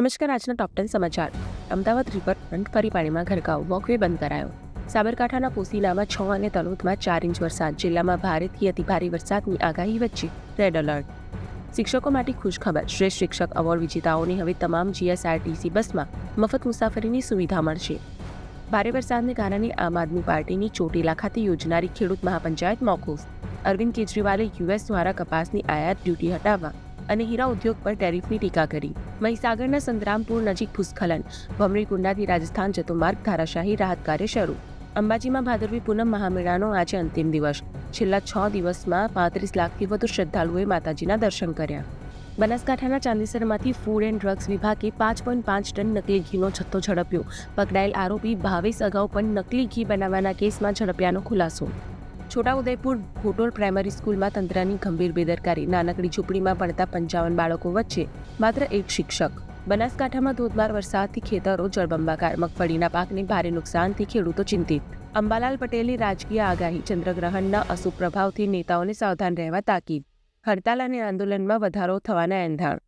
નમસ્કાર, આજના top ten સમાચાર. અમદાવાદ રિવરફ્રન્ટ ફરી પાણીમાં ગરકાવ વોકવે બંધ કરાયો. સાબરકાંઠાના પોસીનામાં છ અને તલોદમાં ચાર ઇંચ વરસાદ. જિલ્લામાં ભારેથી અતિભારે વરસાદની આગાહી વચ્ચે રેડ એલર્ટ શિક્ષકો માટે ખુશખબર. શ્રેષ્ઠ શિક્ષક એવોર્ડ વિજેતાઓને હવે તમામ જીએસઆરટીસી બસમાં મફત મુસાફરીની સુવિધા મળશે. ભારે વરસાદને કારણે આમ આદમી પાર્ટીની ચોટીલા ખાતે યોજનારી ખેડૂત મહાપંચાયત મોકૂફ. અરવિંદ કેજરીવાલે યુએસ દ્વારા કપાસની આયાત ડ્યુટી હટાવવા અને હીરા ઉદ્યોગ પર ટેરિફની ટીકા કરી. મહીસાગરના સંતરામપુર નજીક ભૂસ્ખલન. ભમરીકુંડાથી રાજસ્થાન જતો માર્ગ ધારાશાહી રાહત કાર્ય શરૂ. અંબાજીમાં ભાદરવી પૂનમ મહામેળાનો આજે અંતિમ દિવસ. છેલ્લા છ દિવસમાં પાંત્રીસ લાખથી વધુ શ્રદ્ધાળુઓએ માતાજીના દર્શન કર્યા. બનાસકાંઠાના ચાંદીસરમાંથી ફૂડ એન્ડ ડ્રગ્સ વિભાગે પાંચ પોઈન્ટ પાંચ ટન નકલી ઘીનો જથ્થો ઝડપ્યો. પકડાયેલ આરોપી ભાવેશ અગાઉ પણ નકલી ઘી બનાવવાના કેસમાં ઝડપ્યાનો ખુલાસો. છોટાઉદેપુર ભોટોલ પ્રાઇમરી સ્કૂલમાં તંત્રની ગંભીર બેદરકારી. નાનકડી ઝૂંપડીમાં ભણતા પંચાવન બાળકો વચ્ચે માત્ર એક શિક્ષક. બનાસકાંઠામાં ધોધમાર વરસાદથી ખેતરો જળબંબાકાર. મગફળીના પાકને ભારે નુકસાનથી ખેડૂતો ચિંતિત. અંબાલાલ પટેલની રાજકીય આગાહી. ચંદ્રગ્રહણના અશુભ પ્રભાવથી નેતાઓને સાવધાન રહેવા તાકીદ. હડતાલ અને આંદોલનમાં વધારો થવાના એંધાણ.